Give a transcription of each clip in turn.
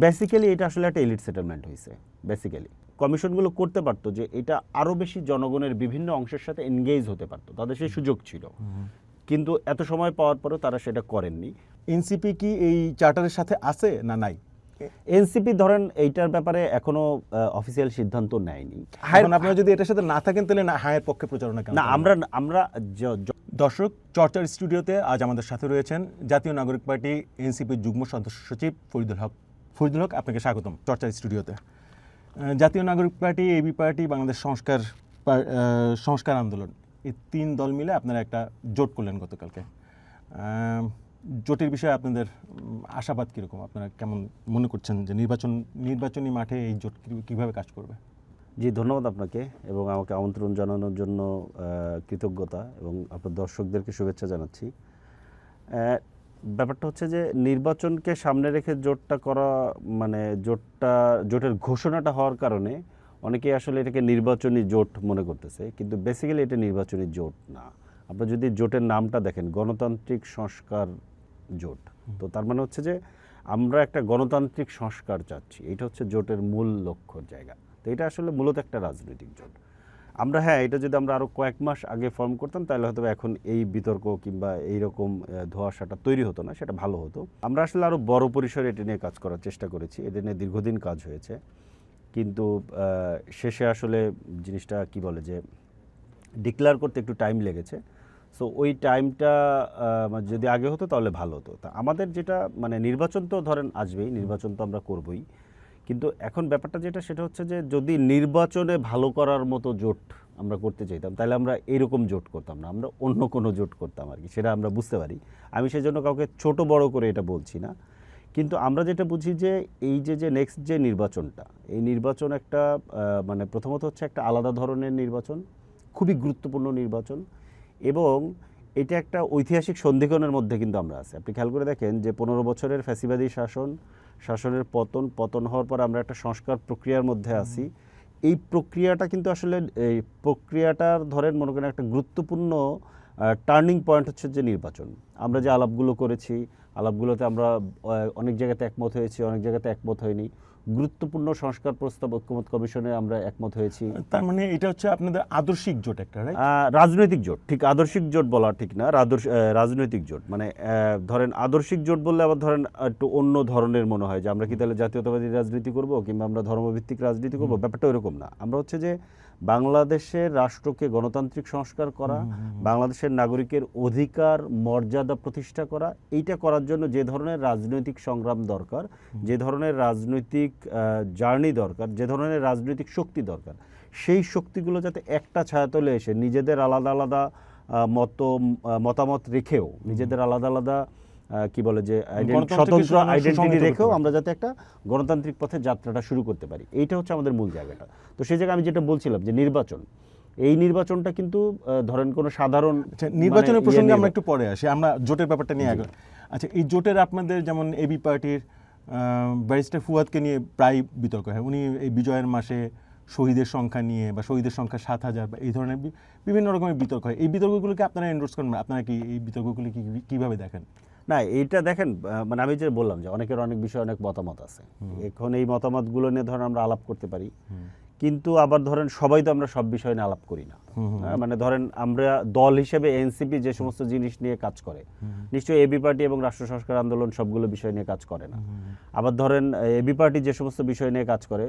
Basically এটা আসলে একটা এলিট সেটেলমেন্ট হয়েছে বেসিক্যালি কমিশনগুলো করতে পারতো যে এটা আরও বেশি জনগণের বিভিন্ন অংশের সাথে এনগেজ হতে পারতো তাদের সেই সুযোগ ছিল। কিন্তু এত সময় পাওয়ার পরেও তারা সেটা করেননি। এনসিপি কি এই চার্টারের সাথে আছে না নাই? এনসিপি ধরেন এইটার ব্যাপারে এখনও অফিসিয়াল সিদ্ধান্ত নেয়নি। এখন আপনারা যদি এটার সাথে না থাকেন তাহলে না হায়ের পক্ষে প্রচারণা না আমরা আমরা দর্শক চর্চার স্টুডিওতে আজ আমাদের সাথে রয়েছেন জাতীয় নাগরিক পার্টি এনসিপির যুগ্ম সদস্য সচিব ফরিদুল হক। ফরিদুল হক আপনাকে স্বাগতম চর্চার স্টুডিওতে। জাতীয় নাগরিক পার্টি এবি পার্টি বাংলাদেশ সংস্কার সংস্কার আন্দোলন এই তিন দল মিলে আপনারা একটা জোট করলেন গতকালকে। জোটের বিষয়ে আপনাদের আশাবাদ কীরকম? আপনারা কেমন মনে করছেন যে নির্বাচন, নির্বাচনী মাঠে এই জোট কীভাবে কাজ করবে? জি, ধন্যবাদ আপনাকে এবং আমাকে আমন্ত্রণ জানানোর জন্য কৃতজ্ঞতা এবং আপনার দর্শকদেরকে শুভেচ্ছা জানাচ্ছি। ব্যাপারটা হচ্ছে যে নির্বাচনকে সামনে রেখে জোটটা করা মানে জোটটা, জোটের ঘোষণাটা হওয়ার কারণে অনেকেই আসলে এটাকে নির্বাচনী জোট মনে করতেছে, কিন্তু বেসিক্যালি এটা নির্বাচনী জোট না। আপনারা যদি জোটের নামটা দেখেন, গণতান্ত্রিক সংস্কার জোট। তো তার মানে হচ্ছে যে আমরা একটা গণতান্ত্রিক সংস্কার চাচ্ছি। এটা হচ্ছে জোটের মূল লক্ষ্য জায়গা। তো এটা আসলে মূলত একটা রাজনৈতিক জোট। আমরা হ্যাঁ এটা যদি আমরা আরও কয়েক মাস আগে ফর্ম করতাম, তাহলে হয়তো এখন এই বিতর্ক কিংবা এইরকম ধোঁয়াশাটা তৈরি হতো না, সেটা ভালো হতো। আমরা আসলে আরও বড় পরিসরে এটা নিয়ে কাজ করার চেষ্টা করেছি। এটা নিয়ে দীর্ঘদিন কাজ হয়েছে। কিন্তু শেষে আসলে জিনিসটা কি বলে যে ডিক্লেয়ার করতে একটু টাইম লেগেছে। সো ওই টাইমটা যদি আগে হতো তাহলে ভালো হতো। তা আমাদের যেটা মানে নির্বাচন তো ধরেন আসবেই, নির্বাচন তো আমরা করবই। কিন্তু এখন ব্যাপারটা যেটা, সেটা হচ্ছে যে যদি নির্বাচনে ভালো করার মতো জোট আমরা করতে চাইতাম, তাহলে আমরা এরকম জোট করতাম না। আমরা অন্য কোনো জোট করতাম আর কি, সেটা আমরা বুঝতে পারি। আমি সেই জন্য কাউকে ছোট বড় করে এটা বলছি না। কিন্তু আমরা যেটা বুঝি যে, এই যে যে নেক্সট যে নির্বাচনটা, এই নির্বাচন একটা মানে প্রথমত হচ্ছে একটা আলাদা ধরনের নির্বাচন, খুবই গুরুত্বপূর্ণ নির্বাচন। এবং এটা একটা ঐতিহাসিক সন্ধিক্ষণের মধ্যে কিন্তু আমরা আছি। আপনি খেয়াল করে দেখেন যে পনেরো বছরের ফ্যাসিবাদী শাসন শাসনের পতন পতন হওয়ার পর আমরা একটা সংস্কার প্রক্রিয়ার মধ্যে আছি। এই প্রক্রিয়াটা কিন্তু আসলে এই প্রক্রিয়াটার ধরেন মনে করেন একটা গুরুত্বপূর্ণ টার্নিং পয়েন্ট হচ্ছে যে নির্বাচন। আমরা যে আলাপগুলো করেছি আলাপগুলোতে আমরা অনেক জায়গাতে একমত হয়েছি অনেক জায়গাতে একমত হয়নি। গুরুত্বপূর্ণ সংস্কার প্রস্তাব ঐক্যমত কমিশনে আমরা একমত হয়েছি। তার মানে এটা হচ্ছে আপনাদের আদর্শিক জোট একটা রাজনৈতিক জোট। ঠিক আদর্শিক জোট বলা ঠিক না রাজনৈতিক জোট। মানে ধরেন আদর্শিক জোট বললে আবার ধরেন একটু অন্য ধরনের মনে হয় যে আমরা কি তাহলে জাতীয়তাবাদী রাজনীতি করব কিংবা আমরা ধর্মভিত্তিক রাজনীতি করব? ব্যাপারটা এরকম না। আমরা হচ্ছে যে বাংলাদেশের রাষ্ট্রকে গণতান্ত্রিক সংস্কার করা বাংলাদেশের নাগরিকের অধিকার মর্যাদা প্রতিষ্ঠা করা এইটা করার জন্য যে ধরনের রাজনৈতিক সংগ্রাম দরকার যে ধরনের রাজনৈতিক জার্নি দরকার যে ধরনের রাজনৈতিক শক্তি দরকার সেই শক্তিগুলো যাতে একটা ছায়াতলে এসে নিজেদের আলাদা আলাদা মত মতামত রেখেও নিজেদের আলাদা আলাদা কি বলে যে স্বতন্ত্র আইডেন্টিটি রেখেও আমরা যাতে একটা গণতান্ত্রিক পথে যাত্রাটা শুরু করতে পারি। এইটা হচ্ছে আমাদের মূল জায়গাটা। তো সেই জায়গায় আমি যেটা বলছিলাম যে নির্বাচন। এই নির্বাচনটা কিন্তু ধরেন কোনো সাধারণ আচ্ছা মানে নির্বাচনের ইয়ে প্রসঙ্গে আমরা একটু পরে আসি। আমরা জোটের ব্যাপারটা নিয়ে আগে আচ্ছা এই জোটের আপনাদের যেমন এবি পার্টির ব্যারিস্টার ফুয়াদকে নিয়ে প্রায় বিতর্ক হয়। উনি এই বিজয়ের মাসে শহীদের সংখ্যা নিয়ে বা শহীদের সংখ্যা সাত হাজার বা এই ধরনের বিভিন্ন রকমের বিতর্ক হয়। এই বিতর্কগুলোকে আপনারা এন্ডোর্স করেন? আপনারা কি এই বিতর্কগুলি কি কীভাবে দেখেন? না এইটা দেখেন মানে আমি যে বললাম যে অনেকের অনেক বিষয়ে অনেক মতামত আছে। এখন এই মতামতগুলো নিয়ে ধরেন আমরা আলাপ করতে পারি। কিন্তু আবার ধরেন সবাই তো আমরা সব বিষয় নিয়ে আলাপ করি না। হ্যাঁ, মানে ধরেন আমরা দল হিসেবে এনসিপি যে সমস্ত জিনিস নিয়ে কাজ করে নিশ্চয়ই এবি পার্টি এবং রাষ্ট্র সংস্কার আন্দোলন সবগুলো বিষয় নিয়ে কাজ করে না। আবার ধরেন এবি পার্টি যে সমস্ত বিষয় নিয়ে কাজ করে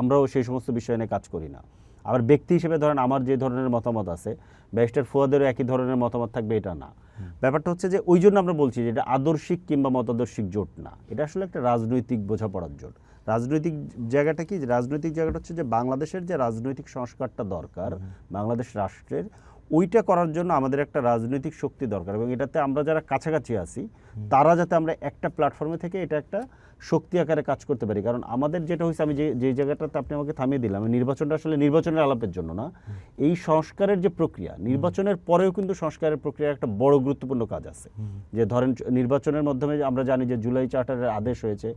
আমরাও সেই সমস্ত বিষয় নিয়ে কাজ করি না। আবার ব্যক্তি হিসেবে ধরেন আমার যে ধরনের মতামত আছে ব্যারিস্টার ফুয়াদেরও একই ধরনের মতামত থাকবে এটা না। ব্যাপারটা হচ্ছে যে ওই জন্য আমরা বলছি যে এটা আদর্শিক কিংবা মতাদর্শিক জোট না। এটা আসলে একটা রাজনৈতিক বোঝাপড়ার জোট। রাজনৈতিক জায়গাটা কি? রাজনৈতিক জায়গাটা হচ্ছে যে বাংলাদেশের যে রাজনৈতিক সংস্কারটা দরকার বাংলাদেশ রাষ্ট্রের ওইটা করার জন্য আমাদের একটা রাজনৈতিক শক্তি দরকার এবং এটাতে আমরা যারা কাছাকাছি আছি তারা যাতে আমরা একটা প্ল্যাটফর্মে থেকে এটা একটা শক্তি আকারে কাজ করতে পারি। কারণ আমাদের যেটা হয়েছে আমি যে যে জায়গাটাতে আপনি আমাকে থামিয়ে দিলাম নির্বাচনটা আসলে নির্বাচনের আলাপের জন্য না। এই সংস্কারের যে প্রক্রিয়া নির্বাচনের পরেও কিন্তু সংস্কারের প্রক্রিয়া একটা বড় গুরুত্বপূর্ণ কাজ আছে। যে ধরেন নির্বাচনের মাধ্যমে আমরা জানি যে জুলাই চার্টারের আদেশ হয়েছে।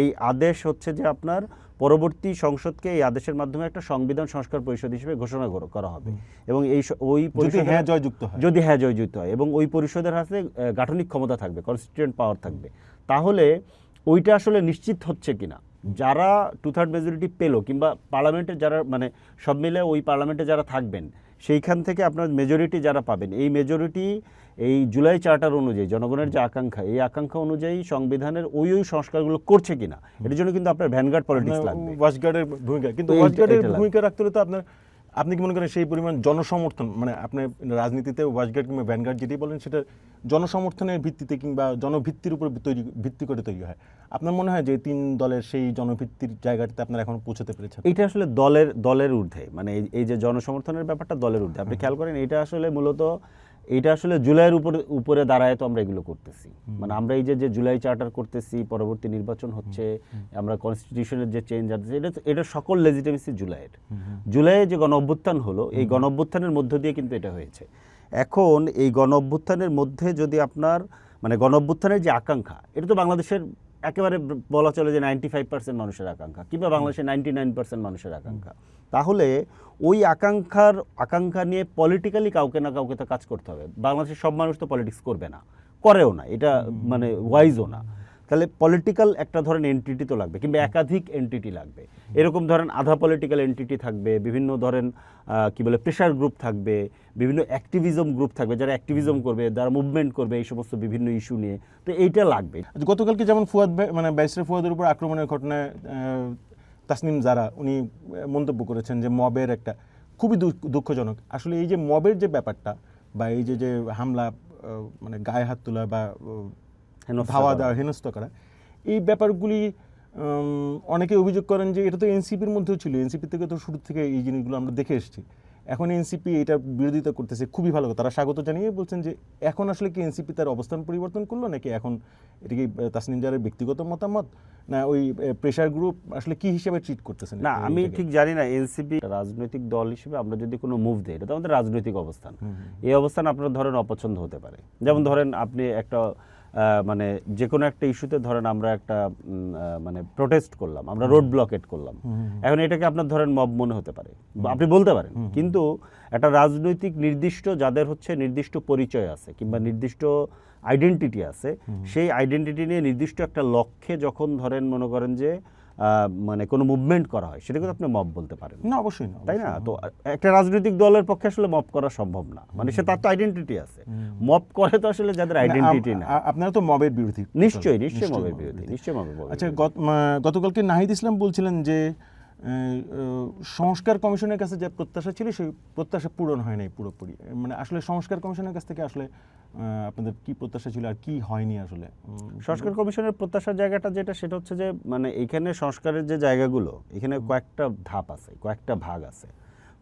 এই আদেশ হচ্ছে যে আপনার পরবর্তী সংসদকে এই আদেশের মাধ্যমে একটা সংবিধান সংস্কার পরিষদ হিসেবে ঘোষণা করা হবে। এবং এই ওই যদি পরিষদের- হ্যাঁ জয়যুক্ত হয়। যদি হ্যাঁ জয়যুক্ত হয়। এবং ওই পরিষদের হাতে গাঠনিক ক্ষমতা থাকবে কনস্টিটিউয়েন্ট পাওয়ার থাকবে। তাহলে ওইটা আসলে নিশ্চিত হচ্ছে কিনা? যারা টু থার্ড মেজরিটি পেল কিংবা পার্লামেন্টে যারা মানে সব মিলে ওই পার্লামেন্টে যারা থাকবেন সেইখান থেকে আপনার মেজরিটি যারা পাবেন এই মেজরিটি এই জুলাই চার্টার অনুযায়ী জনগণের যে আকাঙ্ক্ষা এই আকাঙ্ক্ষা অনুযায়ী সংবিধানের ওই ওই সংস্কারগুলো করছে কিনা এটার জন্য কিন্তু আপনার ভ্যানগার্ড পলিটিক্স লাগবে। ওয়াচগার্ডের ভূমিকা কিন্তু ওয়াচগার্ডের ভূমিকা রাখতে হলে তো আপনার আপনি কি মনে করেন সেই পরিমাণ জনসমর্থন মানে আপনি রাজনীতিতে ওয়াচগার্ড কিংবা ভ্যানগার্ড যেটি বলেন সেটা জনসমর্থনের ভিত্তিতে কিংবা জনভিত্তির উপর তৈরি ভিত্তি করে তৈরি হয়? আপনার মনে হয় যে তিন দলের সেই জনভিত্তির জায়গাটিতে আপনারা এখন পৌঁছাতে পেরেছেন? এটা আসলে দলের দলের ঊর্ধ্বে মানে এই- এই যে জনসমর্থনের ব্যাপারটা দলের ঊর্ধ্বে। আপনি খেয়াল করেন এটা আসলে মূলত এইটা আসলে জুলাইয়ের উপরে উপরে দাঁড়ায় তো আমরা এগুলো করতেছি। মানে আমরা এই যে যে জুলাই চার্টার করতেছি পরবর্তী নির্বাচন হচ্ছে আমরা কনস্টিটিউশনের যে চেঞ্জ আছে এটা এটা সকল লেজিটিমেসি জুলাইয়ের। জুলাইয়ে যে গণ অভ্যুত্থান হলো এই গণ অভ্যুত্থানের মধ্য দিয়ে কিন্তু এটা হয়েছে। এখন এই গণ অভ্যুত্থানের মধ্যে যদি আপনার মানে গণ অভ্যুত্থানের যে আকাঙ্ক্ষা এটা তো বাংলাদেশের একেবারে বলা চলে যে নাইনটি ফাইভ পার্সেন্ট মানুষের আকাঙ্ক্ষা কিংবা বাংলাদেশে নাইনটি নাইন পার্সেন্ট মানুষের আকাঙ্ক্ষা। তাহলে ওই আকাঙ্ক্ষার আকাঙ্ক্ষা নিয়ে পলিটিক্যালি কাউকে না কাউকে তো কাজ করতে হবে। বাংলাদেশের সব মানুষ তো পলিটিক্স করবে না করেও না। এটা মানে ওয়াইজও না। তাহলে পলিটিক্যাল একটা ধরেন এন্টিটি তো লাগবে কিংবা একাধিক এন্টিটি লাগবে। এরকম ধরেন আধা পলিটিক্যাল এন্টিটি থাকবে বিভিন্ন ধরেন কি বলে প্রেশার গ্রুপ থাকবে বিভিন্ন অ্যাক্টিভিজম গ্রুপ থাকবে যারা অ্যাক্টিভিজম করবে যারা মুভমেন্ট করবে এই সমস্ত বিভিন্ন ইস্যু নিয়ে। তো এইটা লাগবে। আচ্ছা, গতকালকে যেমন ফুয়াদ মানে ব্যারিস্টার ফুয়াদের উপর আক্রমণের ঘটনায় তাসনিম জারা উনি মন্তব্য করেছেন যে মবের একটা খুবই দুঃখ- দুঃখজনক। আসলে এই যে মবের যে ব্যাপারটা বা এই যে যে হামলা মানে গায়ে হাত তোলা বা ধাওয়া দেওয়া হেনস্থ করা। এই ব্যাপারগুলি অনেকে অভিযোগ করেন যে এটা তো এনসিপির মধ্যেও ছিল। এনসিপি থেকে তো শুরু থেকে এই জিনিসগুলো আমরা দেখে এসেছি। এখন এনসিপি এটা বিরোধিতা করতেছে খুবই ভালো। তারা স্বাগত জানিয়ে বলছেন যে এখন আসলে কি এনসিপি তার অবস্থান পরিবর্তন করল নাকি এখন এটা কি তাসনিম জারের ব্যক্তিগত মতামত না ওই প্রেশার গ্রুপ আসলে কি হিসেবে ট্রিট করতেছেন না আমি ঠিক জানি না এনসিপি রাজনৈতিক দল হিসেবে আমরা যদি কোনো মুভ দিই এটা তো আমাদের রাজনৈতিক অবস্থান। এই অবস্থান আপনার ধরেন অপছন্দ হতে পারে। যেমন ধরেন আপনি একটা মানে যে কোনো একটা ইস্যুতে ধরেন আমরা একটা মানে প্রোটেস্ট করলাম আমরা রোড ব্লকেট করলাম। এখন এটাকে আপনার ধরেন মব মনে হতে পারে বা আপনি বলতে পারেন। কিন্তু একটা রাজনৈতিক নির্দিষ্ট যাদের হচ্ছে নির্দিষ্ট পরিচয় আছে কিংবা নির্দিষ্ট আইডেন্টিটি আছে সেই আইডেন্টিটি নিয়ে নির্দিষ্ট একটা লক্ষ্যে যখন ধরেন মনে করেন যে মানে কোনো মুভমেন্ট করা হয় সেটাকে তো আপনি মব বলতে পারেন। না অবশ্যই না তাই না? তো একটা রাজনৈতিক দলের পক্ষে আসলে মপ করা সম্ভব না। মানে সে তার তো আইডেন্টিটি আছে। মব করে তো আসলে যাদের আইডেন্টিটি না আপনারা তো মবের বিরোধী নিশ্চয়ই নিশ্চয়ই মবের বিরোধী নিশ্চয়ই মবের আচ্ছা গতকালকে নাহিদ ইসলাম বলছিলেন যে সংস্কার কমিশনের কাছে যে প্রত্যাশা ছিল সেই প্রত্যাশা পূরণ হয় নাই পুরোপুরি। মানে আসলে সংস্কার কমিশনের কাছ থেকে আসলে আপনাদের কি প্রত্যাশা ছিল আর কি হয়নি আসলে? সংস্কার কমিশনের প্রত্যাশার জায়গাটা যেটা সেটা হচ্ছে যে মানে এইখানে সংস্কারের যে জায়গাগুলো এখানে কয়েকটা ধাপ আছে কয়েকটা ভাগ আছে।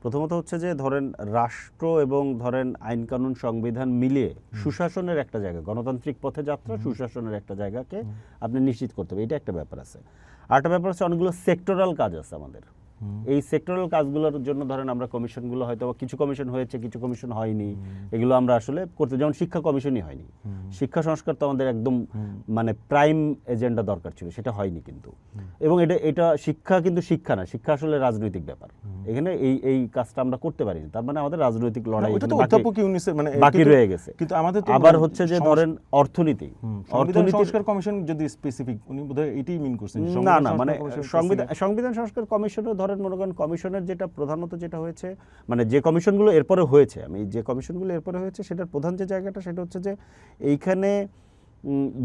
প্রথমত হচ্ছে যে ধরেন রাষ্ট্র এবং ধরেন আইন কানুন সংবিধান মিলিয়ে সুশাসনের একটা জায়গা গণতান্ত্রিক পথে যাত্রা সুশাসনের একটা জায়গাকে আপনি নিশ্চিত করতে হবে এটা একটা ব্যাপার আছে। আরেকটা ব্যাপার হচ্ছে অনেকগুলো সেক্টরাল কাজ আছে আমাদের। এই সেক্টরাল কাজগুলোর জন্য ধরেন আমরা কমিশনগুলো হয়তো বা কিছু কমিশন হয়েছে কিছু কমিশন হয়নি। এগুলো আমরা আসলে করতে যেমন শিক্ষা কমিশনই হয়নি। শিক্ষা সংস্কার তো আমাদের একদম মানে প্রাইম এজেন্ডা দরকার ছিল সেটা হয়নি কিন্তু। এবং এটা এটা শিক্ষা কিন্তু শিক্ষা না শিক্ষা আসলে রাজনৈতিক ব্যাপার। এখানে এই এই কাজটা আমরা করতে পারিনি তার মানে আমাদের রাজনৈতিক লড়াই মানে বাকি রয়ে গেছে। কিন্তু আমাদের আবার মানে হচ্ছে যে ধরেন অর্থনীতি। অর্থনীতি সংস্কার কমিশন যদি স্পেসিফিক উনি বোধহয় এটাই মিন করছেন না না মানে সংবিধান সংবিধান সংস্কার কমিশনও ধরেন মনে করেন কমিশনের যেটা প্রধানত যেটা হয়েছে মানে যে কমিশনগুলো এরপরে হয়েছে আমি যে কমিশনগুলো এরপরে হয়েছে সেটার প্রধান যে জায়গাটা সেটা হচ্ছে যে এইখানে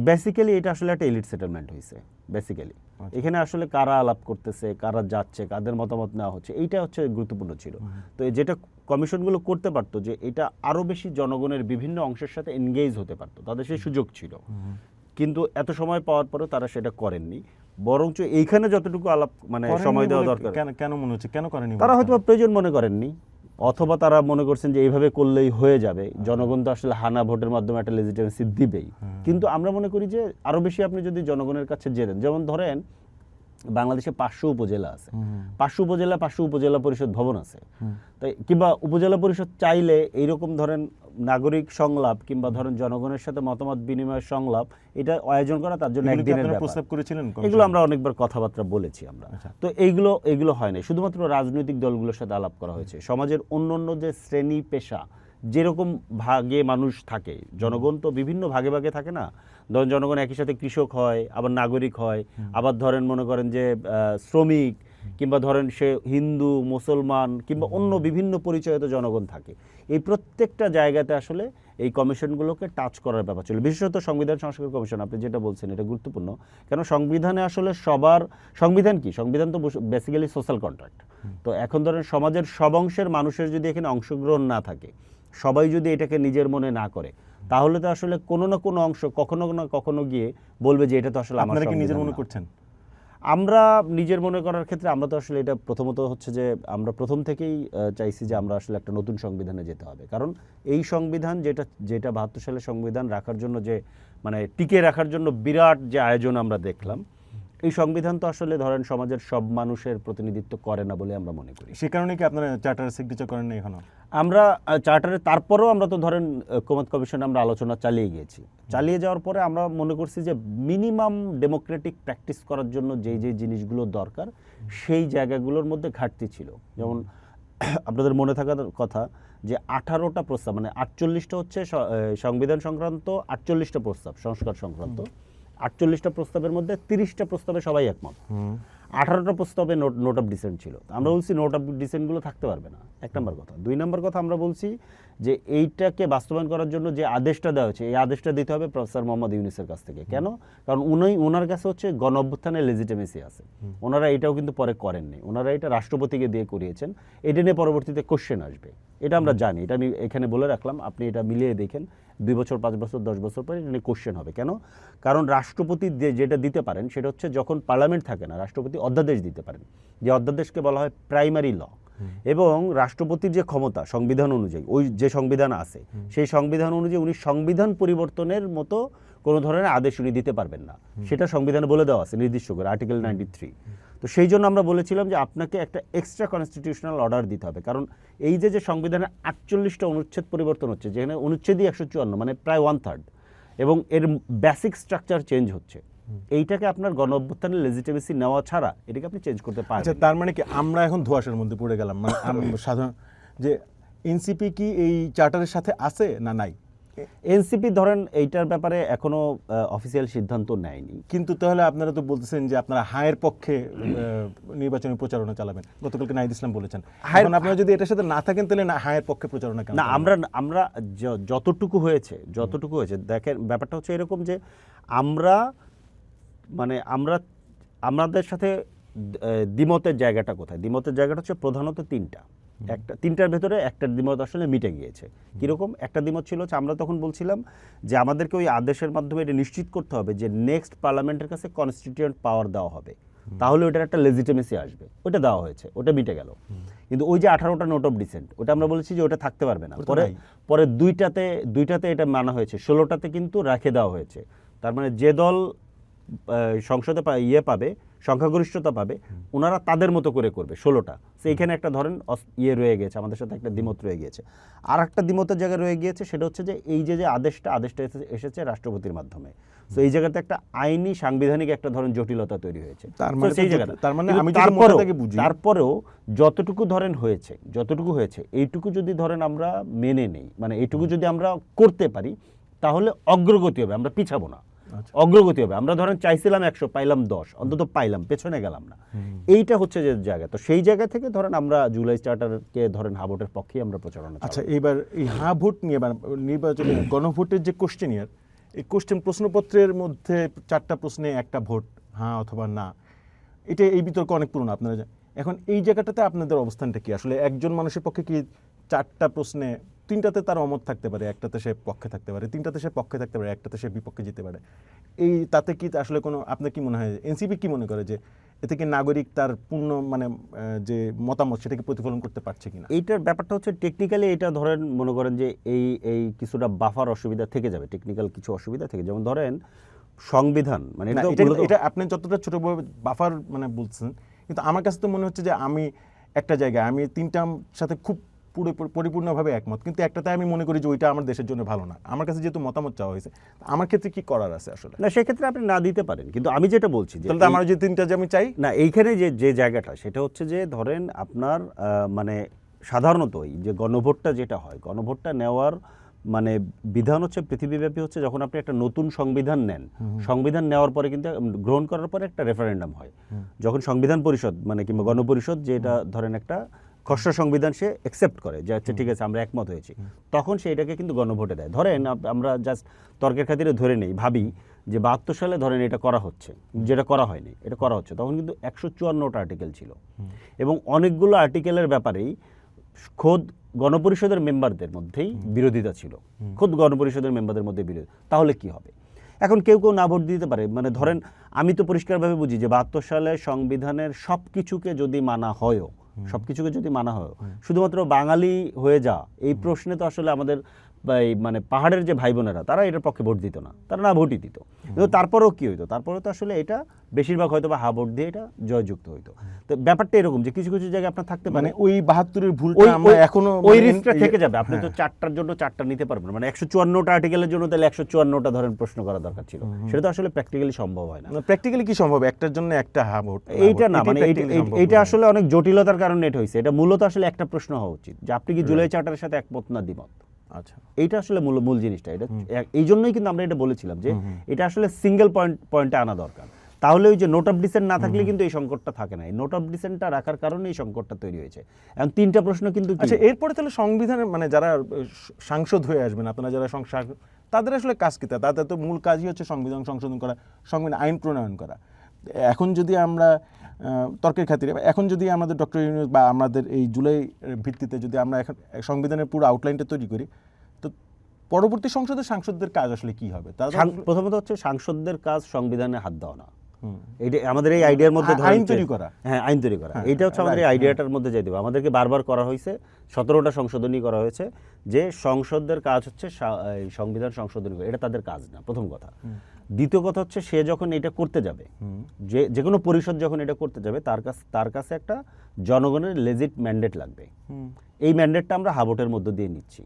বেসিক্যালি এটা আসলে একটা এলিট সেটেলমেন্ট হয়েছে বেসিক্যালি। এখানে আসলে কারা আলাপ করতেছে কারা যাচ্ছে কাদের মতামত নেওয়া হচ্ছে এইটা হচ্ছে গুরুত্বপূর্ণ ছিল। তো যেটা কমিশনগুলো করতে পারতো যে এটা আরও বেশি জনগণের বিভিন্ন অংশের সাথে এনগেজ হতে পারতো তাদের সেই সুযোগ ছিল। কিন্তু এত সময় পাওয়ার পরেও তারা সেটা করেননি। বরঞ্চ এইখানে যতটুকু আলাপ মানে সময় দেওয়া দরকার। কেন কেন মনে হচ্ছে কেন করেনি তারা হয়তো প্রয়োজন মনে করেননি অথবা তারা মনে করছেন যে এইভাবে করলেই হয়ে যাবে জনগণ তো আসলে হানা ভোটের মাধ্যমে একটা লেজিটিমেসি দিবেই। কিন্তু আমরা মনে করি যে আরও বেশি আপনি যদি জনগণের কাছে জেনেন যেমন ধরেন বাংলাদেশে পাঁচশো উপজেলা আছে। পাঁচশো উপজেলা পাঁচশো উপজেলা পরিষদ ভবন আছে। তাই কিংবা উপজেলা পরিষদ চাইলে এইরকম ধরেন নাগরিক সংলাপ কিংবা ধরেন জনগণের সাথে মতামত বিনিময় সংলাপ এটা আয়োজন করা তার জন্য এগুলো একদিনের প্রস্তাব করেছিলেন এগুলো আমরা অনেকবার কথাবার্তা বলেছি আমরা। আচ্ছা। তো এইগুলো এগুলো হয় না শুধুমাত্র রাজনৈতিক দলগুলোর সাথে আলাপ করা হয়েছে। সমাজের অন্য অন্য যে শ্রেণি পেশা যেরকম ভাগে মানুষ থাকে জনগণ তো বিভিন্ন ভাগে ভাগে থাকে না? ধরেন জনগণ একই সাথে কৃষক হয় আবার নাগরিক হয় আবার ধরেন মনে করেন যে শ্রমিক কিংবা ধরেন সে হিন্দু মুসলমান কিংবা অন্য বিভিন্ন পরিচয়িত জনগণ থাকে। এই প্রত্যেকটা জায়গাতে আসলে এই কমিশনগুলোকে টাচ করার ব্যাপার ছিল। বিশেষত সংবিধান সংস্কার কমিশন আপনি যেটা বলছেন এটা গুরুত্বপূর্ণ। কেন সংবিধানে আসলে সবার সংবিধান কি? সংবিধান তো বেসিক্যালি সোশ্যাল কন্ট্রাক্ট তো এখন ধরেন সমাজের সব অংশের মানুষের যদি এখানে অংশগ্রহণ না থাকে সবাই যদি এটাকে নিজের মনে না করে তাহলে তো আসলে কোনো না কোনো অংশ কখনো না কখনো গিয়ে বলবে যে এটা তো আসলে আমার আপনারা কি নিজের মনে করছেন? আমরা নিজের মনে করার ক্ষেত্রে আমরা তো আসলে এটা প্রথমত হচ্ছে যে আমরা প্রথম থেকেই চাইছি যে আমরা আসলে একটা নতুন সংবিধানে যেতে হবে। কারণ এই সংবিধান যেটা যেটা বাহাত্তর সালের সংবিধান রাখার জন্য যে মানে টিকে রাখার জন্য বিরাট যে আয়োজন আমরা দেখলাম এই সংবিধান তো আসলে ধরেন সমাজের সব মানুষের প্রতিনিধিত্ব করে না বলে আমরা মনে করি। সে কারণে কি আপনারা চার্টার সিগনেচার করেন না এখনও? আমরা চার্টারে তারপরেও আমরা তো ধরেন কোমাত কমিশনে আমরা আলোচনা চালিয়ে গিয়েছি। চালিয়ে যাওয়ার পরে আমরা মনে করছি যে মিনিমাম ডেমোক্রেটিক প্র্যাকটিস করার জন্য যেই যেই জিনিসগুলো দরকার সেই জায়গাগুলোর মধ্যে ঘাটতি ছিল। যেমন আপনাদের মনে থাকার কথা যে আঠারোটা প্রস্তাব মানে আটচল্লিশটা হচ্ছে সংবিধান সংক্রান্ত আটচল্লিশটা প্রস্তাব সংস্কার সংক্রান্ত। আটচল্লিশটা প্রস্তাবের মধ্যে তিরিশটা প্রস্তাবে সবাই একমত। আঠারোটা প্রস্তাবে নোট নোট অফ ডিসেন্ট ছিল। আমরা বলছি নোট অফ ডিসেন্টগুলো থাকতে পারবে না। এক নম্বর কথা। দুই নম্বর কথা আমরা বলছি যে এইটাকে বাস্তবায়ন করার জন্য যে আদেশটা দেওয়া হয়েছে এই আদেশটা দিতে হবে প্রফেসর মোহাম্মদ ইউনিসের কাছ থেকে। কেন? কারণ উনি ওনার কাছে হচ্ছে গণ অভ্যুত্থানের লেজিটেমেসি আছে ওনারা এটাও কিন্তু পরে করেননি। ওনারা এটা রাষ্ট্রপতিকে দিয়ে করিয়েছেন। এটা নিয়ে পরবর্তীতে কোশ্চেন আসবে। এটা আমরা জানি। এটা আমি এখানে বলে রাখলাম। আপনি এটা মিলিয়ে দেখেন। দুই বছর পাঁচ বছর দশ বছর পরে এটা নিয়ে কোশ্চেন হবে। কেন? কারণ রাষ্ট্রপতি যে যেটা দিতে পারেন সেটা হচ্ছে যখন পার্লামেন্ট থাকে না রাষ্ট্রপতি অধ্যাদেশ দিতে পারেন। যে অধ্যাদেশকে বলা হয় প্রাইমারি ল। এবং রাষ্ট্রপতির যে ক্ষমতা সংবিধান অনুযায়ী ওই যে সংবিধান আছে সেই সংবিধান অনুযায়ী উনি সংবিধান পরিবর্তনের মতো কোনো ধরনের আদেশ উনি দিতে পারবেন না। সেটা সংবিধানে বলে দেওয়া আছে নির্দিষ্ট করে আর্টিকেল নাইনটি থ্রি তো সেই জন্য আমরা বলেছিলাম যে আপনাকে একটা এক্সট্রা কনস্টিটিউশনাল অর্ডার দিতে হবে। কারণ এই যে যে সংবিধানের আটচল্লিশটা অনুচ্ছেদ পরিবর্তন হচ্ছে যেখানে অনুচ্ছেদই একশো চুয়ান্ন মানে প্রায় ওয়ান থার্ড এবং এর বেসিক স্ট্রাকচার চেঞ্জ হচ্ছে এইটাকে আপনার গণ অভ্যুত্থানের লেজিটিমেসি নেওয়া ছাড়া এটাকে আপনি চেঞ্জ করতে পারেন আচ্ছা তার মানে কি আমরা এখন ধোঁয়াশার মধ্যে পড়ে গেলাম? মানে সাধারণ যে এনসিপি কি এই চার্টারের সাথে আছে না নাই? এনসিপি ধরেন এইটার ব্যাপারে এখনও অফিসিয়াল সিদ্ধান্ত নেয়নি। কিন্তু তাহলে আপনারা তো বলতেছেন যে আপনারা হায়ের পক্ষে নির্বাচনী প্রচারণা চালাবেন। গতকালকে নাহিদ ইসলাম বলেছেন। হায়ের- এখন আপনারা যদি এটার সাথে না থাকেন তাহলে না হায়ের পক্ষে প্রচারণা কেন না আমরা আমরা যতটুকু হয়েছে যতটুকু হয়েছে দেখেন ব্যাপারটা হচ্ছে এরকম যে আমরা মানে আমরা আমাদের সাথে দ্বিমতের জায়গাটা কোথায়? দ্বিমতের জায়গাটা হচ্ছে প্রধানত তিনটা। একটা তিনটার ভেতরে একটা দ্বিমত আসলে মিটে গিয়েছে। কীরকম? একটা দ্বিমত ছিল হচ্ছে আমরা তখন বলছিলাম যে আমাদেরকে ওই আদেশের মাধ্যমে এটা নিশ্চিত করতে হবে যে নেক্সট পার্লামেন্টের কাছে কনস্টিটিউয়েন্ট পাওয়ার দেওয়া হবে। তাহলে ওটার একটা লেজিটিমেসি আসবে। ওটা দেওয়া হয়েছে ওটা মিটে গেল। কিন্তু ওই যে আঠারোটা নোট অফ ডিসেন্ট ওটা আমরা বলেছি যে ওটা থাকতে পারবে না। পরে পরে দুইটাতে দুইটাতে এটা মানা হয়েছে ষোলোটাতে কিন্তু রাখে দেওয়া হয়েছে। তার মানে যে দল সংসদে ইয়ে পাবে সংখ্যাগরিষ্ঠতা পাবে ওনারা তাদের মতো করে করবে ষোলোটা। তো এইখানে একটা ধরেন ইয়ে রয়ে গেছে আমাদের সাথে একটা দ্বিমত রয়ে গিয়েছে। আর একটা দ্বিমতের জায়গায় রয়ে গিয়েছে সেটা হচ্ছে যে এই যে যে আদেশটা আদেশটা এসেছে রাষ্ট্রপতির মাধ্যমে। তো এই জায়গাতে একটা আইনি সাংবিধানিক একটা ধরেন জটিলতা তৈরি হয়েছে। তার মানে সেই জায়গাটা। তার মানে আমি তারপরেও- বুঝি- তারপরেও যতটুকু ধরেন হয়েছে যতটুকু হয়েছে এইটুকু যদি ধরেন আমরা মেনে নেই মানে এইটুকু যদি আমরা করতে পারি তাহলে অগ্রগতি হবে আমরা পিছাবো না। অগ্রগতি হবে। আমরা ধরেন চাইছিলাম একশো পাইলাম দশ অন্তত পাইলাম পেছনে গেলাম না। এইটা হচ্ছে যে জায়গা। তো সেই জায়গা থেকে ধরেন আমরা জুলাই চার্টারকে ধরেন হাবোটের পক্ষেই আমরা প্রচারণা আচ্ছা। এইবার এই হা ভোট নিয়ে নির্বাচনে গণভোটের যে কোশ্চেনিয়ার এই কোশ্চেন প্রশ্নপত্রের মধ্যে চারটা প্রশ্নে একটা ভোট হ্যাঁ অথবা না এটা এই বিতর্ক অনেক পুরনো আপনারা এখন এই জায়গাটাতে আপনাদের অবস্থানটা কি? আসলে একজন মানুষের পক্ষে কি চারটা প্রশ্নে তিনটাতে তার অমত থাকতে পারে একটাতে সে পক্ষে থাকতে পারে তিনটাতে সে পক্ষে থাকতে পারে একটাতে সে বিপক্ষে যেতে পারে। এই তাতে কি আসলে কোনো আপনার কি মনে হয় এনসিপি কি মনে করে যে এতে কি নাগরিক তার পূর্ণ মানে যে মতামত সেটাকে প্রতিফলন করতে পারছে কিনা? এইটার ব্যাপারটা হচ্ছে টেকনিক্যালি এটা ধরেন মনে করেন যে এই এই কিছুটা বাফার অসুবিধা থেকে যাবে টেকনিক্যাল কিছু অসুবিধা থেকে। যেমন ধরেন সংবিধান মানে এটা আপনি যতটা ছোটভাবে বাফার মানে বলছেন কিন্তু আমার কাছে তো মনে হচ্ছে যে আমি একটা জায়গায় আমি তিনটার সাথে খুব পুরো পরিপূর্ণভাবে একমত। কিন্তু একটাতে আমি মনে করি যে ওইটা আমার দেশের জন্য ভালো না। আমার কাছে যেহেতু মতামত চাওয়া হয়েছে আমার ক্ষেত্রে কি করার আছে আসলে? না সেক্ষেত্রে আপনি না দিতে পারেন। কিন্তু আমি যেটা বলছি যে আমার যে তিনটা যে আমি চাই? না এইখানে যে যে জায়গাটা সেটা হচ্ছে যে ধরেন আপনার মানে সাধারণতই যে গণভোটটা যেটা হয় গণভোটটা নেওয়ার মানে বিধান হচ্ছে পৃথিবীব্যাপী হচ্ছে যখন আপনি একটা নতুন সংবিধান নেন সংবিধান নেওয়ার পরে কিন্তু গ্রহণ করার পরে একটা রেফারেন্ডাম হয়। যখন সংবিধান পরিষদ মানে কিংবা গণপরিষদ যেটা ধরেন একটা খসড়া সংবিধান সে অ্যাকসেপ্ট করে যে আচ্ছা ঠিক আছে আমরা একমত হয়েছি। তখন সে এটাকে কিন্তু গণভোটে দেয়। ধরেন আমরা জাস্ট তর্কের খাতিরে ধরে নেই ভাবি যে বাহাত্তর সালে ধরেন এটা করা হচ্ছে যেটা করা হয়নি এটা করা হচ্ছে। তখন কিন্তু একশো চুয়ান্নটা আর্টিকেল ছিল। এবং অনেকগুলো আর্টিকেলের ব্যাপারেই খোদ গণপরিষদের মেম্বারদের মধ্যেই বিরোধিতা ছিল। খোদ গণপরিষদের মেম্বারদের মধ্যে বিরোধী। তাহলে কি হবে? এখন কেউ কেউ না ভোট দিতে পারে। মানে ধরেন আমি তো পরিষ্কারভাবে বুঝি যে বাহাত্তর সালে সংবিধানের সব কিছুকে যদি মানা হয়ও সব কিছুকে যদি মানা হয়। শুধুমাত্র বাঙালি হয়ে যা এই প্রশ্নে তো আসলে আমাদের মানে পাহাড়ের যে ভাই বোনেরা তারা এটার পক্ষে ভোট দিত না। তারা না ভোটই দিত। কিন্তু তারপরেও কি হইতো? তারপরেও তো আসলে এটা বেশিরভাগ হয়তো বা হা ভোট দিয়ে এটা জয়যুক্ত হইতো। তো ব্যাপারটা এরকম যে কিছু কিছু জায়গায় আপনার থাকতে মানে পারে। ওই বাহাত্তরের ওই আমরা এখনও ওই মানে রিস্কটা থেকে যাবে। আপনি তো হ্যাঁ। চারটার জন্য চারটা নিতে পারবেন মানে একশো চুয়ান্নটা আর্টিকেলের জন্য তাহলে একশো চুয়ান্নটা ধরেন প্রশ্ন করা দরকার ছিল। সেটা তো আসলে প্র্যাকটিক্যালি সম্ভব হয় না। প্র্যাকটিক্যালি কি সম্ভব? একটার জন্য একটা হা ভোট এইটা না মানে এইটা-। আসলে অনেক জটিলতার কারণে এটা হয়েছে এটা মূলত আসলে একটা প্রশ্ন হওয়া উচিত যে আপনি কি জুলাই চার্টারের সাথে একমত না দ্বিমত? আচ্ছা। এইটা আসলে মূল মূল জিনিসটা। এটা এই জন্যই কিন্তু আমরা এটা বলেছিলাম যে এটা আসলে সিঙ্গেল পয়েন্ট পয়েন্টে আনা দরকার। তাহলে ওই যে নোট অফ ডিসেন্ট না থাকলে কিন্তু এই সংকটটা থাকে না। এই নোট অফ ডিসেন্টটা রাখার কারণে এই সংকটটা তৈরি হয়েছে। এখন তিনটা প্রশ্ন কিন্তু? আচ্ছা এরপরে তাহলে সংবিধানের মানে যারা সাংসদ হয়ে আসবেন আপনারা যারা সংসদ তাদের আসলে কাজ কি? তাদের তো মূল কাজই হচ্ছে সংবিধান সংশোধন করা সংবিধান আইন প্রণয়ন করা। এখন যদি আমরা তর্কের খাতিরে। এখন যদি আমাদের ডক্টর ইউনুস বা আমাদের এই জুলাই ভিত্তিতে যদি আমরা এখন সংবিধানের পুরো আউটলাইনটা তৈরি করি তো পরবর্তী সংসদের সাংসদদের কাজ আসলে কি হবে? তারা প্রথমত হচ্ছে সাংসদদের কাজ সংবিধানে হাত দেওয়া না। এইটা আমাদের এই আইডিয়ার মধ্যে আইন তৈরি করা। হ্যাঁ আইন তৈরি করা। হ্যাঁ, এইটা হচ্ছে আমাদের এই আইডিয়াটার মধ্যে যাই দেবো আমাদেরকে বারবার করা হয়েছে সতেরোটা সংশোধনী করা হয়েছে যে সংসদদের কাজ হচ্ছে সংবিধান সংশোধনী এটা তাদের কাজ না প্রথম কথা। দ্বিতীয় কথা হচ্ছে সে যখন এটা করতে যাবে যে যে কোনো পরিষদ যখন এটা করতে যাবে তার কাছে তার কাছে একটা জনগণের লেজিট ম্যান্ডেট লাগবে। এই ম্যান্ডেটটা আমরা হাবোটের মধ্য দিয়ে নিচ্ছি।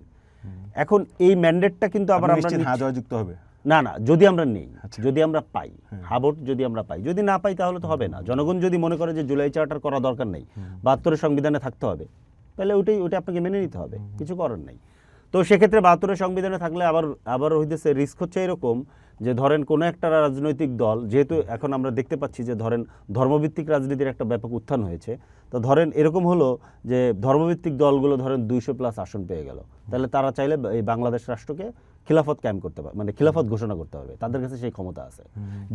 এখন এই ম্যান্ডেটটা কিন্তু আবার আমরা নিচ্ছি- হবে? না না যদি আমরা নেই যদি আমরা পাই হাবট যদি আমরা পাই যদি না পাই তাহলে তো হবে না। জনগণ যদি মনে করে যে জুলাই চার্টার করা দরকার নেই বাহাত্তরের সংবিধানে থাকতে হবে তাহলে ওইটাই ওইটা আপনাকে মেনে নিতে হবে কিছু করার নেই। তো সেক্ষেত্রে বাহাত্তরের সংবিধানে থাকলে আবার আবার হইতেছে রিস্ক হচ্ছে এরকম যে ধরেন কোনো একটা রাজনৈতিক দল যেহেতু এখন আমরা দেখতে পাচ্ছি যে ধরেন ধর্মভিত্তিক রাজনীতির একটা ব্যাপক উত্থান হয়েছে তো ধরেন এরকম হলো যে ধর্মভিত্তিক দলগুলো ধরেন দুইশো প্লাস আসন পেয়ে গেল। তাহলে তারা চাইলে এই বাংলাদেশ রাষ্ট্রকে খিলাফত ক্যাম্প করতে পারবে মানে খিলাফত ঘোষণা করতে পারবে। তাদের কাছে সেই ক্ষমতা আছে।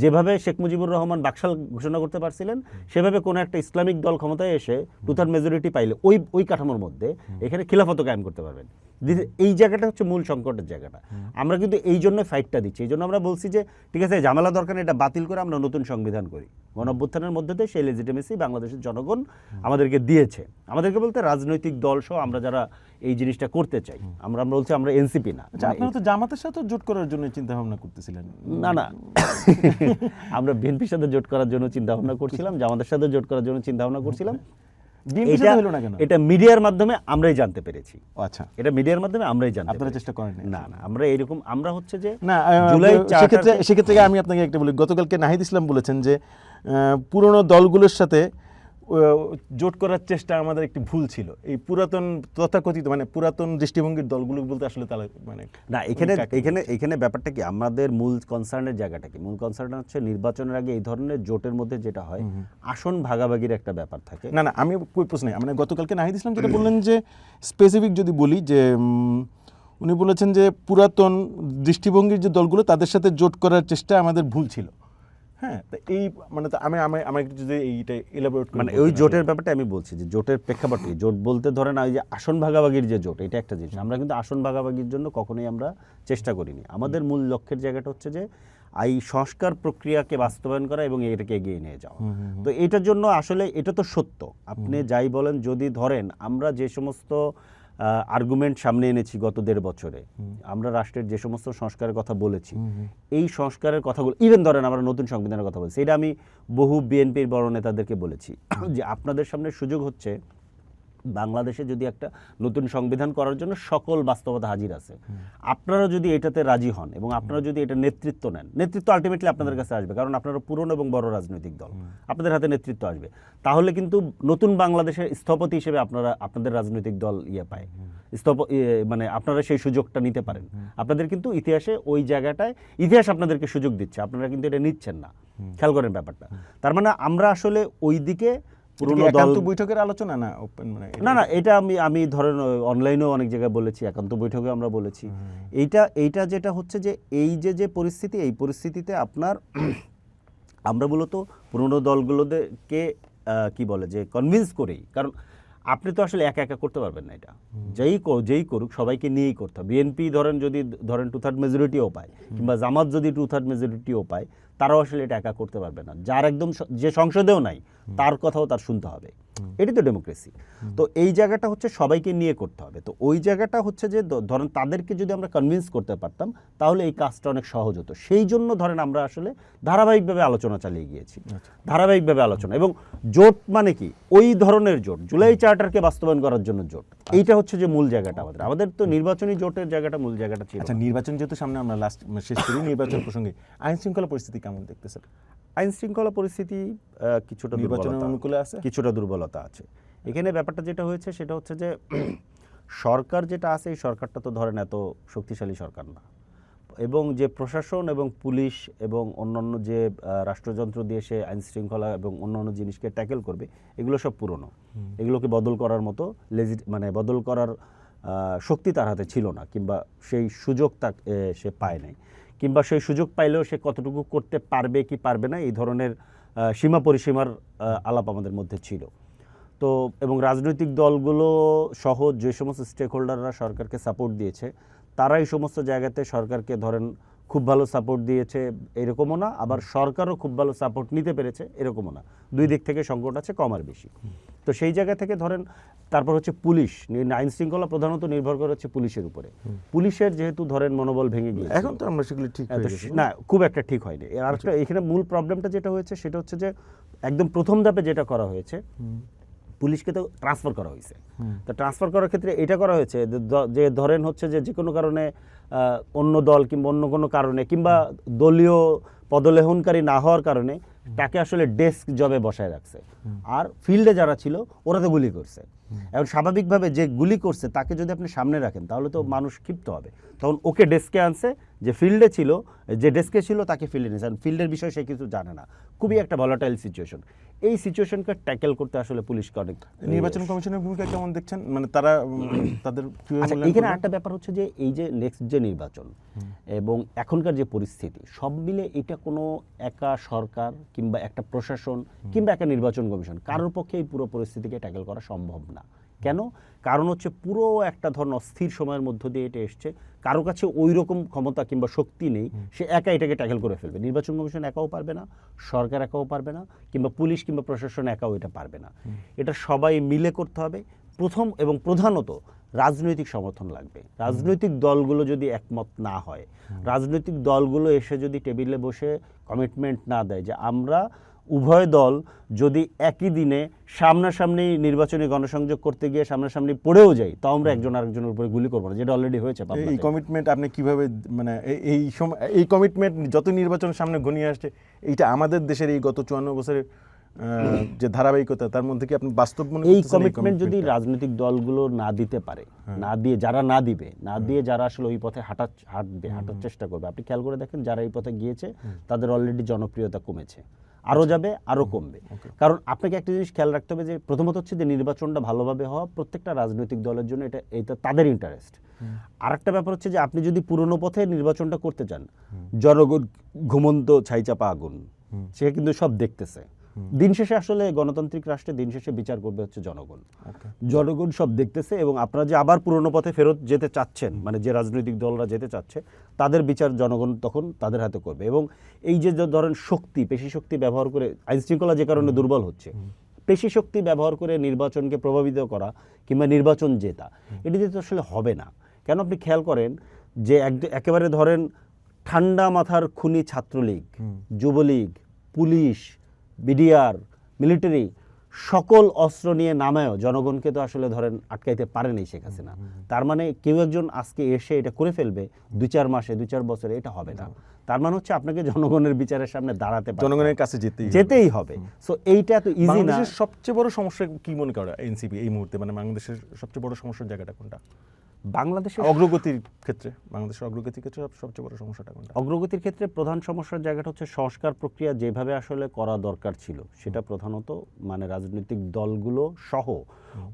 যেভাবে শেখ মুজিবুর রহমান বাকশাল ঘোষণা করতে পারছিলেন সেভাবে কোনো একটা ইসলামিক দল ক্ষমতায় এসে টুথার মেজরিটি পাইলে ওই ওই কাঠামোর মধ্যে এখানে খিলাফত কায়েম করতে পারবেন। এই জায়গাটা হচ্ছে মূল সংকটের জায়গাটা। আমরা কিন্তু এই জন্য ফাইটটা দিচ্ছি। এই জন্য আমরা বলছি যে ঠিক আছে ঝামেলা দরকার এটা বাতিল করে আমরা নতুন সংবিধান করি। গণঅভ্যুত্থানের মধ্যে দিয়ে সেই লেজিটিমেসি বাংলাদেশের জনগণ আমাদেরকে দিয়েছে। আমাদেরকে বলতে রাজনৈতিক দল সহ আমরা যারা এই জিনিসটা করতে চাই আমরা আমরা বলছি আমরা এনসিপি না। আচ্ছা আপনারা তো জামাতের সাথে জোট করার জন্য চিন্তা ভাবনা করতেছিলেন। না না। আমরা বিএনপির সাথে জোট করার জন্য চিন্তা ভাবনা করছিলাম জামাতের সাথে জোট করার জন্য চিন্তা ভাবনা করছিলাম এটা মিডিয়ার মাধ্যমে আমরাই জানতে পেরেছি। আচ্ছা। এটা মিডিয়ার মাধ্যমে আমরাই জানি আপনারা চেষ্টা করেন না না আমরা এরকম আমরা হচ্ছে যে না জুলাই সেক্ষেত্রে সেক্ষেত্রে আমি আপনাকে একটা বলি গতকালকে নাহিদ ইসলাম বলেছেন যে আহ, পুরনো দলগুলোর সাথে জোট করার চেষ্টা আমাদের একটি ভুল ছিল। এই পুরাতন তথাকথিত মানে পুরাতন দৃষ্টিভঙ্গির দলগুলো বলতে আসলে তাহলে মানে না এখানে এখানে এখানে ব্যাপারটা কি? আমাদের মূল কনসার্নের জায়গাটা কি? মূল কনসার্ন হচ্ছে নির্বাচনের আগে এই ধরনের জোটের মধ্যে যেটা হয় আসন ভাগাভাগির একটা ব্যাপার থাকে। না না আমি কই প্রশ্ন নেই। মানে গতকালকে নাহিদ ইসলাম যেটা বললেন যে স্পেসিফিক যদি বলি যে উনি বলেছেন যে পুরাতন দৃষ্টিভঙ্গির যে দলগুলো তাদের সাথে জোট করার চেষ্টা আমাদের ভুল ছিল। হ্যাঁ তো এই মানে তো আমি আমি আমার একটু যদি এইটা এলাবোরেট মানে ওই জোটের ব্যাপারটা আমি বলছি যে জোটের প্রেক্ষাপট জোট বলতে ধরেন ওই যে আসন ভাগাভাগির যে জোট এটা একটা জিনিস। আমরা কিন্তু আসন ভাগাভাগির জন্য কখনোই আমরা চেষ্টা করিনি। আমাদের মূল লক্ষ্যের জায়গাটা হচ্ছে যে এই সংস্কার প্রক্রিয়াকে বাস্তবায়ন করা এবং এটাকে এগিয়ে নিয়ে যাওয়া। তো এটার জন্য আসলে এটা তো সত্য। আপনি যাই বলেন যদি ধরেন আমরা যে সমস্ত আর্গুমেন্ট সামনে এনেছি গত দেড় বছরে। আমরা রাষ্ট্রের যে সমস্ত সংস্কারের কথা বলেছি এই সংস্কারের কথাগুলো ইভেন ধরেন আমরা নতুন সংবিধানের কথা বলছি এটা আমি বহু বিএনপির বড় নেতাদেরকে বলেছি যে আপনাদের সামনে সুযোগ হচ্ছে বাংলাদেশে যদি একটা নতুন সংবিধান করার জন্য সকল বাস্তবতা হাজির আছে আপনারা যদি এটাতে রাজি হন এবং আপনারা যদি এটা নেতৃত্ব নেন নেতৃত্ব আলটিমেটলি আপনাদের কাছে আসবে কারণ আপনারা পুরনো এবং বড় রাজনৈতিক দল আপনাদের হাতে নেতৃত্ব আসবে। তাহলে কিন্তু নতুন বাংলাদেশের স্থপতি হিসেবে আপনারা আপনাদের রাজনৈতিক দল ইয়ে পায়। স্থপ ইয়ে, মানে আপনারা সেই সুযোগটা নিতে পারেন। আপনাদের কিন্তু ইতিহাসে ওই জায়গাটায় ইতিহাস আপনাদেরকে সুযোগ দিচ্ছে আপনারা কিন্তু এটা নিচ্ছেন না। খেয়াল করেন ব্যাপারটা। তার মানে আমরা আসলে ওই দিকে পুরনো দল বৈঠকের আলোচনা? না ওপেন মানে না না এটা আমি আমি ধরেন অনলাইনেও অনেক জায়গায় বলেছি একান্ত বৈঠকে আমরা বলেছি। এইটা এইটা যেটা হচ্ছে যে এই যে যে পরিস্থিতি এই পরিস্থিতিতে আপনার আমরা মূলত পুরনো দলগুলোকে কি বলে যে কনভিন্স করেই। কারণ আপনি তো আসলে একা একা করতে পারবেন না এটা। যেই যেই করুক সবাইকে নিয়েই করতে হবে। বিএনপি ধরেন যদি ধরেন টু থার্ড মেজরিটিও পায় কিংবা জামাত যদি টু থার্ড মেজরিটিও পায় তারাও আসলে এটা একা করতে পারবে না। যার একদম যে সংসদেও নাই তার কথাও তার শুনতে হবে। এটাই তো ডেমোক্রেসি তো এই জায়গাটা হচ্ছে সবাইকে নিয়ে করতে হবে। তো ওই জায়গাটা হচ্ছে যে ধরেন তাদেরকে যদি আমরা কনভিন্স করতে পারতাম তাহলে এই কাজটা অনেক সহজ হতো। সেই জন্য ধরেন আমরা আসলে ধারাবাহিকভাবে আলোচনা চালিয়ে গিয়েছি। ধারাবাহিকভাবে আলোচনা। এবং জোট মানে কি? ওই ধরনের জোট। জুলাই চার্টারকে বাস্তবায়ন করার জন্য জোট। এইটা হচ্ছে যে মূল জায়গাটা আমাদের। আমাদের তো নির্বাচনী জোটের জায়গাটা মূল জায়গাটা ছিল। আচ্ছা নির্বাচন যেহেতু সামনে আমরা লাস্ট শেষ করি নির্বাচন প্রসঙ্গে আইন শৃঙ্খলা পরিস্থিতি কেমন দেখতেছেন? আইন শৃঙ্খলা পরিস্থিতি কিছুটা নির্বাচনের অনুকূলে আছে? কিছুটা দুর্বলতা আছে। এখানে ব্যাপারটা যেটা হয়েছে সেটা হচ্ছে যে সরকার যেটা আছে এই সরকারটা তো ধরেন এত শক্তিশালী সরকার না। এবং যে প্রশাসন এবং পুলিশ এবং অন্যান্য যে রাষ্ট্রযন্ত্র দিয়ে সে আইন শৃঙ্খলা এবং অন্যান্য জিনিসকে ট্যাকেল করবে এগুলো সব পুরনো। এগুলোকে বদল করার মতো লেজি মানে বদল করার আহ, শক্তি তার হাতে ছিল না কিংবা সেই সুযোগ তা সে পায় নাই। কিংবা সেই সুযোগ পাইলেও সে কতটুকু করতে পারবে কি পারবে না, এই ধরনের সীমা পরিসীমার আলাপ আমাদের মধ্যে ছিল। তো, এবং রাজনৈতিক দলগুলো সহ যে সমস্ত স্টেক হোল্ডাররা সরকারকে সাপোর্ট দিয়েছে, তারা এই সমস্ত জায়গাতে সরকারকে ধরেন খুব ভালো সাপোর্ট দিয়েছে, এরকমও না। আবার সরকারও খুব ভালো সাপোর্ট নিতে পেরেছে, এরকমও না। দুই দিক থেকে সংকট আছে, কম আর বেশি। তো সেই জায়গা থেকে ধরেন তারপর হচ্ছে পুলিশ আইন শৃঙ্খলা প্রধানত নির্ভর করে হচ্ছে পুলিশের উপরে। পুলিশের যেহেতু ধরেন মনোবল ভেঙে গিয়েছে এখন তো আমরা সেগুলো ঠিক হ্যাঁ, না? খুব একটা ঠিক হয়নি। আর একটা এখানে মূল প্রবলেমটা যেটা হয়েছে সেটা হচ্ছে যে একদম প্রথম ধাপে যেটা করা হয়েছে পুলিশকে তো ট্রান্সফার করা হয়েছে। তো ট্রান্সফার করার ক্ষেত্রে এটা করা হয়েছে যে ধরেন হচ্ছে যে যে কোনো কারণে অন্য দল কিংবা অন্য কোনো কারণে কিংবা দলীয় পদলেহনকারী না হওয়ার কারণে তাকে আসলে ডেস্ক জবে বসায় রাখছে। আর ফিল্ডে যারা ছিল ওরা তো গুলি করছে। এখন স্বাভাবিকভাবে যে গুলি করছে তাকে যদি আপনি সামনে রাখেন তাহলে তো মানুষ ক্ষিপ্ত হবে। তখন ওকে ডেস্কে আনছে যে ফিল্ডে ছিল যে ডেস্কে ছিল তাকে ফিল্ডে নিয়েছে কারণ ফিল্ডের বিষয়ে সে কিছু জানে না। খুবই একটা ভলাটাইল সিচুয়েশন এই সিচুয়েশনকে ট্যাকেল করতে আসলে পুলিশকে অনেক নির্বাচন কমিশনের ভূমিকা কেমন দেখছেন? মানে তারা তাদের আচ্ছা এখানে একটা ব্যাপার হচ্ছে যে এই যে নেক্সট যে নির্বাচন এবং এখনকার যে পরিস্থিতি সব মিলে এটা কোনো একা সরকার কিংবা একটা প্রশাসন কিংবা একটা নির্বাচন কমিশন কারোর পক্ষে এই পুরো পরিস্থিতিকে ট্যাকেল করা সম্ভব না। কেন? কারণ হচ্ছে পুরো একটা ধরনের অস্থির সময়ের মধ্য দিয়ে এটা এসছে। কারও কাছে ওই রকম ক্ষমতা কিংবা শক্তি নেই সে একা এটাকে ট্যাকেল করে ফেলবে। নির্বাচন কমিশন একাও পারবে না সরকার একাও পারবে না কিংবা পুলিশ কিংবা প্রশাসন একাও এটা পারবে না। এটা সবাই মিলে করতে হবে। প্রথম এবং প্রধানত রাজনৈতিক সমর্থন লাগবে। রাজনৈতিক দলগুলো যদি একমত না হয় রাজনৈতিক দলগুলো এসে যদি টেবিলে বসে কমিটমেন্ট না দেয় যে আমরা উভয় দল যদি একই দিনে সামনাসামনি নির্বাচনী গণসংযোগ করতে গিয়ে সামনাসামনি পড়েও যাই তাও আমরা একজন আরেকজনের উপরে গুলি করব না যেটা অলরেডি হয়েছে এই কমিটমেন্ট আপনি কীভাবে মানে এই- এই সময় এই কমিটমেন্ট যত নির্বাচন সামনে ঘনিয়ে আসছে এইটা আমাদের দেশের এই গত চুয়ান্ন বছরের যে ধারাবাহিকতা তার মধ্যে কি আপনি বাস্তব মনে এই কমিটমেন্ট যদি রাজনৈতিক দলগুলো না দিতে পারে না দিয়ে যারা না দিবে না দিয়ে যারা আসলে ওই পথে হাঁটা হাঁটবে হাঁটার চেষ্টা করবে আপনি খেয়াল করে দেখেন যারা এই পথে গিয়েছে তাদের অলরেডি জনপ্রিয়তা কমেছে। আরও যাবে আরও কমবে। কারণ আপনাকে একটা জিনিস খেয়াল রাখতে হবে যে প্রথমত হচ্ছে যে নির্বাচনটা ভালোভাবে হওয়া প্রত্যেকটা রাজনৈতিক দলের জন্য এটা এটা তাদের ইন্টারেস্ট আর একটা ব্যাপার হচ্ছে যে আপনি যদি পুরনো পথে নির্বাচনটা করতে চান জনগণ ঘুমন্ত ছাইচাপা আগুন সে কিন্তু সব দেখতেছে। দিন শেষে আসলে গণতান্ত্রিক রাষ্ট্রে দিন শেষে বিচার করবে হচ্ছে জনগণ। জনগণ সব দেখতেছে এবং আপনারা যে আবার পুরনো পথে ফেরত যেতে চাচ্ছেন মানে যে রাজনৈতিক দলরা যেতে চাচ্ছে তাদের বিচার জনগণ তখন তাদের হাতে করবে। এবং এই যে ধরেন শক্তি পেশি শক্তি ব্যবহার করে আইন শৃঙ্খলা যে কারণে দুর্বল হচ্ছে পেশি শক্তি ব্যবহার করে নির্বাচনকে প্রভাবিত করা কিংবা নির্বাচন জেতা এটি তো আসলে হবে না। কেন আপনি খেয়াল করেন যে এক- একেবারে ধরেন ঠান্ডা মাথার খুনি Chhatra League Jubo League police BDR military সকল অস্ত্র নিয়ে নামায়ও। জনগণকে তো আসলে ধরেন আটকাইতে পারেনি শেখ হাসিনা। তার মানে কেউ একজন আজকে এসে এটা করে ফেলবে দুই চার মাসে দুই চার বছরে এটা হবে না। তার মানে হচ্ছে আপনাকে জনগণের বিচারের সামনে দাঁড়াতে জনগণের কাছে যেতেই হবে। যেতেই হবে। সো এইটা তো ইজি না। সবচেয়ে বড় সমস্যা কি মনে করে এনসিপি এই মুহূর্তে? মানে বাংলাদেশের সবচেয়ে বড় সমস্যার জায়গাটা কোনটা? বাংলাদেশের অগ্রগতির ক্ষেত্রে বাংলাদেশের অগ্রগতির ক্ষেত্রে সব- সবচেয়ে বড় সমস্যাটা কোনটা? অগ্রগতির ক্ষেত্রে প্রধান সমস্যার জায়গাটা হচ্ছে সংস্কার প্রক্রিয়া যেভাবে আসলে করা দরকার ছিল সেটা প্রধানত মানে রাজনৈতিক দলগুলো সহ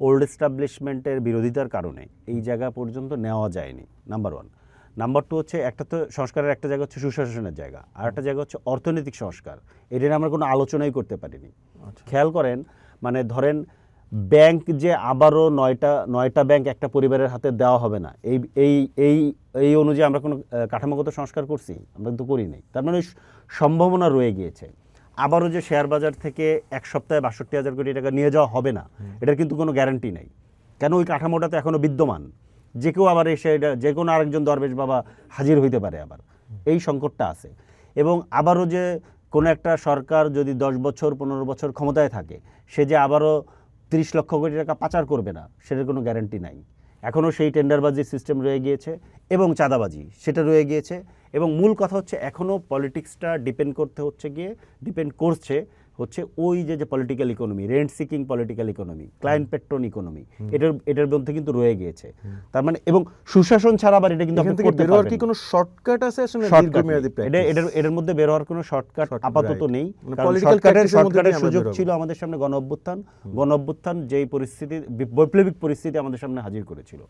ওল্ড এস্টাবলিশমেন্টের বিরোধিতার কারণে এই জায়গা পর্যন্ত নেওয়া যায়নি নাম্বার ওয়ান নাম্বার টু হচ্ছে একটা তো সংস্কারের একটা জায়গা হচ্ছে সুশাসনের জায়গা আর একটা জায়গা হচ্ছে অর্থনৈতিক সংস্কার। এটা নিয়ে আমরা কোনো আলোচনাই করতে পারিনি। আচ্ছা। খেয়াল করেন মানে ধরেন ব্যাংক যে আবারও নয়টা নয়টা ব্যাংক একটা পরিবারের হাতে দেওয়া হবে না। এই এই এই এই অনুযায়ী আমরা কোনো কাঠামোগত সংস্কার করছি? আমরা কিন্তু করি নাই। তার মানে সম্ভাবনা রয়ে গিয়েছে। আবারও যে শেয়ার বাজার থেকে এক সপ্তাহে বাষট্টি হাজার কোটি টাকা নিয়ে যাওয়া হবে না এটার কিন্তু কোনো গ্যারান্টি নেই। কেন ওই কাঠামোটা তো এখনও বিদ্যমান? যে কেউ আবার এসে এটা যে কোনো আরেকজন দরবেশ বাবা হাজির হইতে পারে আবার। এই সংকটটা আছে। এবং আবারও যে কোনো একটা সরকার যদি দশ বছর পনেরো বছর ক্ষমতায় থাকে সে যে আবারও তিরিশ লক্ষ কোটি টাকা পাচার করবে না, সেটার কোনো গ্যারান্টি নাই। এখনও সেই টেন্ডারবাজির সিস্টেম রয়ে গিয়েছে এবং চাঁদাবাজি, সেটা রয়ে গিয়েছে এবং মূল কথা হচ্ছে এখনও পলিটিক্সটা ডিপেন্ড করতে হচ্ছে গিয়ে ডিপেন্ড করছে হচ্ছে ওই যে যে political economy rent seeking political economy client patron economy এটার এটার মধ্যে কিন্তু রয়ে গিয়েছে। তার মানে এবং সুশাসন ছাড়া আবার এটা কিন্তু আপনি করতে পারবেন কি কোনো শর্টকাট আছে আসলে এটা এটার এটার মধ্যে বের হওয়ার কোনো শর্টকাট আপাতত নেই। কারণ political শর্টকাটের সুযোগ ছিল আমাদের সামনে গণ অভ্যুত্থান গণ অভ্যুত্থান যেই পরিস্থিতি বৈপ্লবিক পরিস্থিতি আমাদের সামনে হাজির করেছিল।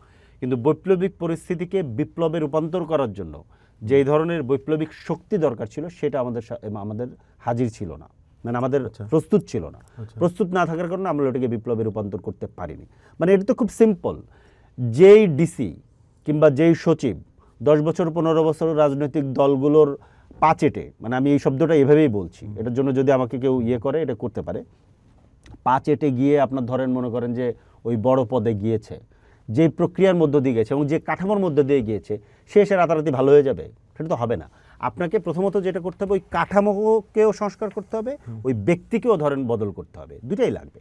কিন্তু বৈপ্লবিক পরিস্থিতিকে বিপ্লবে রূপান্তর করার জন্য যেই ধরনের বৈপ্লবিক শক্তি দরকার ছিল সেটা আমাদের আমাদের হাজির ছিল না। মানে আমাদের প্রস্তুত ছিল না। আচ্ছা। প্রস্তুত না থাকার কারণে আমরা ওটাকে বিপ্লবে রূপান্তর করতে পারিনি। মানে এটা তো খুব সিম্পল যেই ডিসি কিংবা যেই সচিব দশ বছর পনেরো বছর রাজনৈতিক দলগুলোর পাচেটে মানে আমি এই শব্দটা এভাবেই বলছি এটার জন্য যদি আমাকে কেউ ইয়ে করে এটা করতে পারে। পাচেটে গিয়ে আপনার ধরেন মনে করেন যে ওই বড় পদে গিয়েছে যে প্রক্রিয়ার মধ্য দিয়ে গেছে এবং যে কাঠামোর মধ্য দিয়ে গিয়েছে সে এসে রাতারাতি ভালো হয়ে যাবে? সেটা তো হবে না। আপনাকে প্রথমত যেটা করতে হবে ওই কাঠামোকেও সংস্কার করতে হবে ওই ব্যক্তিকেও ধরেন বদল করতে হবে। দুটাই লাগবে।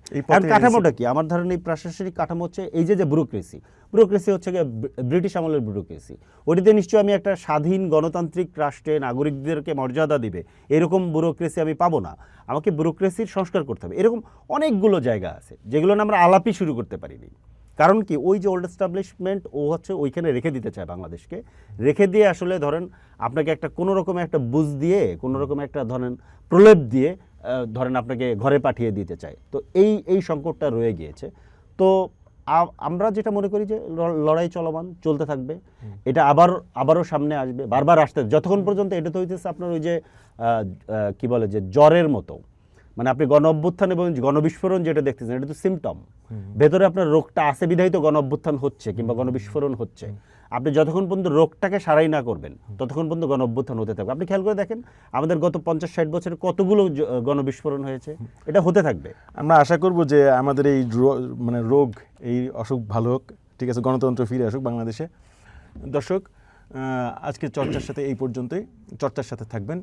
কাঠামোটা কি? আমার ধরেন এই প্রশাসনিক কাঠামো হচ্ছে এই যে যে ব্যুরোক্রেসি ব্যুরোক্রেসি হচ্ছে গিয়ে ব্রিটিশ আমলের ব্যুরোক্রেসি ওটিতে নিশ্চয়ই আমি একটা স্বাধীন গণতান্ত্রিক রাষ্ট্রে নাগরিকদেরকে মর্যাদা দিবে এরকম ব্যুরোক্রেসি আমি পাবো না। আমাকে ব্যুরোক্রেসির সংস্কার করতে হবে। এরকম অনেকগুলো জায়গা আছে যেগুলো না আমরা আলাপই শুরু করতে পারিনি। কারণ কি? ওই যে ওল্ড এস্টাবলিশমেন্ট ও হচ্ছে ওইখানে রেখে দিতে চায় বাংলাদেশকে। রেখে দিয়ে আসলে ধরেন আপনাকে একটা কোনো রকমের একটা বুঝ দিয়ে, কোনো রকমের একটা ধরেন প্রলেপ দিয়ে ধরেন আপনাকে ঘরে পাঠিয়ে দিতে চায়। তো এই এই সংকটটা রয়ে গিয়েছে। তো আমরা যেটা মনে করি যে লড়াই চলমান, চলতে থাকবে। এটা আবার, আবারও সামনে আসবে, বারবার আসতে যতক্ষণ পর্যন্ত এটা তো হইতেছে আপনার ওই যে কি বলে যে জ্বরের মতো। মানে আপনি গণ অভ্যুত্থান এবং গণবিস্ফোরণ যেটা দেখতেছেন, এটা তো সিমটম ভেতরে আপনার রোগটা আছে বিধায়িত গণ অভ্যুত্থান হচ্ছে কিংবা গণবিস্ফোরণ হচ্ছে। আপনি যতক্ষণ পর্যন্ত রোগটাকে সারাই না করবেন, ততক্ষণ পর্যন্ত গণ অভ্যুত্থান হতে থাকবে। আপনি খেয়াল করে দেখেন, আমাদের গত পঞ্চাশ, ষাট বছরে কতগুলো গণবিস্ফোরণ হয়েছে, এটা হতে থাকবে। আমরা আশা করব যে আমাদের এই মানে রোগ, এই অসুখ ভালো হোক, ঠিক আছে, গণতন্ত্র ফিরে আসুক বাংলাদেশে। দর্শক আজকে চর্চার সাথে এই পর্যন্তই। চর্চার সাথে থাকবেন।